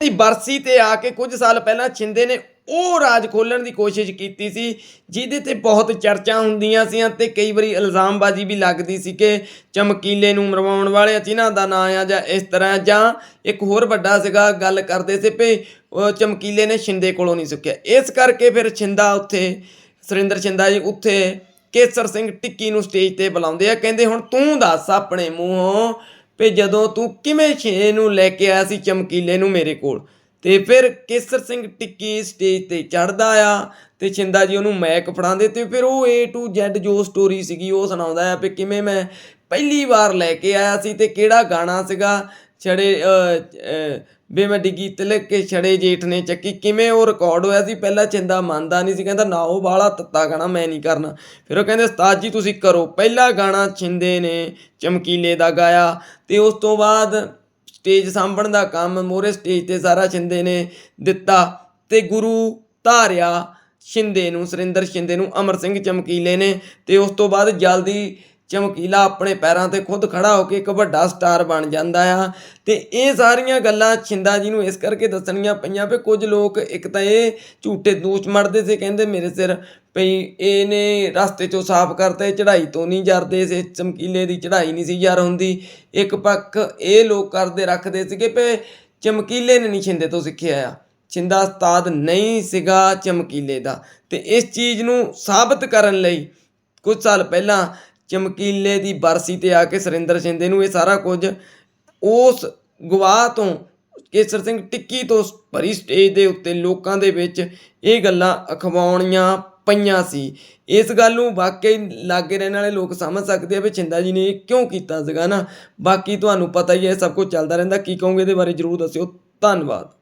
ਦੀ ਬਰਸੀ ਤੇ ਆ ਕੇ ਕੁਝ ਸਾਲ ਪਹਿਲਾਂ ਛਿੰਦੇ ਨੇ ਉਹ ਰਾਜ ਖੋਲਣ ਦੀ ਕੋਸ਼ਿਸ਼ ਕੀਤੀ ਸੀ, ਜਿਹਦੇ ਤੇ ਬਹੁਤ ਚਰਚਾ ਹੁੰਦੀਆਂ ਸੀ ਤੇ ਕਈ ਵਾਰੀ ਇਲਜ਼ਾਮਬਾਜ਼ੀ ਵੀ ਲੱਗਦੀ ਸੀ ਕਿ ਚਮਕੀਲੇ ਨੂੰ ਮਰਵਾਉਣ ਵਾਲੇ ਜਿਨ੍ਹਾਂ ਦਾ ਨਾਂ ਆ ਜਾਂ ਇਸ ਤਰ੍ਹਾਂ ਜਾਂ ਇੱਕ ਹੋਰ ਵੱਡਾ ਸੀਗਾ, ਗੱਲ ਕਰਦੇ ਸੀ ਵੀ ਚਮਕੀਲੇ ਨੇ ਛਿੰਦੇ ਕੋਲੋਂ ਨਹੀਂ ਸੁੱਕਿਆ। ਇਸ ਕਰਕੇ ਫਿਰ ਛਿੰਦਾ ਉੱਥੇ, ਸੁਰਿੰਦਰ ਛਿੰਦਾ ਜੀ ਉੱਥੇ ਕੇਸਰ ਸਿੰਘ ਟਿੱਕੀ ਨੂੰ ਸਟੇਜ ਤੇ ਬੁਲਾਉਂਦੇ ਆ, ਕਹਿੰਦੇ ਹੁਣ ਤੂੰ ਦੱਸ ਆਪਣੇ ਮੂੰਹੋਂ ਵੀ ਜਦੋਂ ਤੂੰ ਕਿਵੇਂ ਛੇ ਨੂੰ ਲੈ ਕੇ ਆਇਆ ਸੀ ਚਮਕੀਲੇ ਨੂੰ ਮੇਰੇ ਕੋਲ? ਤੇ ਫਿਰ ਕੇਸਰ ਸਿੰਘ ਟਿੱਕੀ ਸਟੇਜ ਤੇ ਚੜਦਾ ਆ ਤੇ ਛਿੰਦਾ ਜੀ ਉਹਨੂੰ ਮੈਕ ਫੜਾਉਂਦੇ ਤੇ ਫਿਰ ਉਹ A to Z ਜੋ ਸਟੋਰੀ ਸੀਗੀ ਉਹ ਸੁਣਾਉਂਦਾ ਆ ਵੀ ਕਿਵੇਂ ਮੈਂ ਪਹਿਲੀ ਵਾਰ ਲੈ ਕੇ ਆਇਆ ਸੀ ਤੇ ਕਿਹੜਾ ਗਾਣਾ ਸੀਗਾ? ਛੜੇ ਅ, ਅ, ਵੇ ਡਿੱਗੀ ਤਿਲਕ ਕੇ ਛੜੇ ਜੇਠ ਨੇ ਚੱਕੀ। ਕਿਵੇਂ ਉਹ ਰਿਕਾਰਡ ਹੋਇਆ ਸੀ? ਪਹਿਲਾਂ ਚਿੰਦਾ ਮੰਨਦਾ ਨਹੀਂ ਸੀ। ਕਹਿੰਦਾ ਨਾ ਉਹ ਬਾਹਲਾ ਤੱਤਾ ਗਾਣਾ ਮੈਂ ਨਹੀਂ ਕਰਨਾ। ਫਿਰ ਉਹ ਕਹਿੰਦੇ ਉਸਤਾਦ ਜੀ ਤੁਸੀਂ ਕਰੋ। ਪਹਿਲਾ ਗਾਣਾ ਛਿੰਦੇ ਨੇ ਚਮਕੀਲੇ ਦਾ ਗਾਇਆ। ਤੇ ਉਸ ਤੋਂ ਬਾਅਦ ਸਟੇਜ ਸਾਂਭਣ ਦਾ ਕੰਮ ਮੋਰੇ ਸਟੇਜ ਤੇ ਸਾਰਾ ਛਿੰਦੇ ਨੇ ਦਿੱਤਾ। ਤੇ ਗੁਰੂ ਧਾਰਿਆ ਸ਼ਿੰਦੇ ਨੂੰ ਸੁਰਿੰਦਰ ਸ਼ਿੰਦੇ ਨੂੰ ਅਮਰ ਸਿੰਘ ਚਮਕੀਲੇ ਨੇ। ਤੇ ਉਸ ਤੋਂ ਬਾਅਦ ਜਲਦੀ ਚਮਕੀਲਾ ਆਪਣੇ ਪੈਰਾਂ ਤੇ ਖੁਦ ਖੜਾ ਹੋ ਕੇ ਇੱਕ ਵੱਡਾ ਸਟਾਰ ਬਣ ਜਾਂਦਾ ਆ। ਤੇ ਇਹ ਸਾਰੀਆਂ ਗੱਲਾਂ ਛਿੰਦਾ ਜੀ ਨੂੰ ਇਸ ਕਰਕੇ ਦੱਸਣੀਆਂ ਪਈਆਂ ਵੀ ਕੁਝ ਲੋਕ ਇੱਕ ਤਾਂ ਇਹ ਝੂਠੇ ਦੋਸ਼ ਮੜਦੇ ਸੀ, ਕਹਿੰਦੇ ਮੇਰੇ ਸਿਰ ਪਈ, ਇਹਨੇ ਰਸਤੇ ਚੋਂ ਸਾਫ਼ ਕਰਤੇ ਚੜ੍ਹਾਈ ਤੋਂ ਨਹੀਂ ਜਰਦੇ ਸੀ ਚਮਕੀਲੇ ਦੀ ਚੜ੍ਹਾਈ ਨਹੀਂ ਸੀ ਯਾਰ ਹੁੰਦੀ। ਇੱਕ ਪੱਖ ਇਹ ਲੋਕ ਕਰਦੇ ਰੱਖਦੇ ਸੀਗੇ ਵੀ ਚਮਕੀਲੇ ਨੇ ਨਹੀਂ ਛਿੰਦੇ ਤੋਂ ਸਿੱਖਿਆ ਆ। ਛਿੰਦਾ ਉਸਤਾਦ ਨਹੀਂ ਸੀਗਾ ਚਮਕੀਲੇ ਦਾ। ਤੇ ਇਸ ਚੀਜ਼ ਨੂੰ ਸਾਬਤ ਕਰਨ ਲਈ ਕੁਝ ਸਾਲ ਪਹਿਲਾਂ ਚਮਕੀਲੇ ਦੀ ਬਰਸੀ ਤੇ ਆ ਕੇ ਸੁਰਿੰਦਰ ਸ਼ਿੰਦੇ ਨੂੰ ਇਹ ਸਾਰਾ ਕੁਝ ਉਸ ਗਵਾਹ ਤੋਂ ਕੇਸਰ ਸਿੰਘ ਟਿੱਕੀ ਤੋਂ ਭਰੀ ਸਟੇਜ ਦੇ ਉੱਤੇ ਲੋਕਾਂ ਦੇ ਵਿੱਚ ਇਹ ਗੱਲਾਂ ਅਖਵਾਉਣੀਆਂ ਪਈਆਂ ਸੀ। ਇਸ ਗੱਲ ਨੂੰ ਵਾਕਈ ਲਾਗੇ ਰਹਿਣ ਵਾਲੇ ਲੋਕ ਸਮਝ ਸਕਦੇ ਆ ਵੀ ਛਿੰਦਾ ਜੀ ਨੇ ਇਹ ਕਿਉਂ ਕੀਤਾ ਸੀਗਾ ਨਾ। ਬਾਕੀ ਤੁਹਾਨੂੰ ਪਤਾ ਹੀ ਹੈ ਸਭ ਕੁਝ ਚੱਲਦਾ ਰਹਿੰਦਾ। ਕੀ ਕਹੋਗੇ ਇਹਦੇ ਬਾਰੇ ਜਰੂਰ ਦੱਸਿਓ। ਧੰਨਵਾਦ।